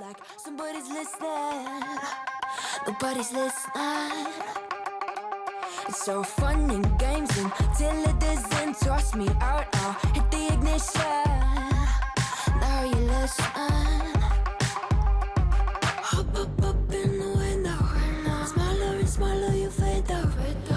like somebody's listening. Nobody's listening. It's so fun and games until it doesn't toss me out. I'll hit the ignition. Now you listen. Hop up up in the window. Smaller and smaller you fade out.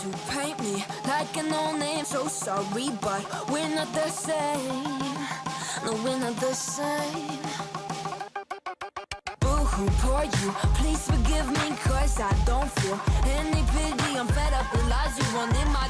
To paint me like an old name, so sorry, but we're not the same. No, we're not the same. Boo hoo, poor you. Please forgive me, cause I don't feel any pity. I'm fed up with lies. You wanted my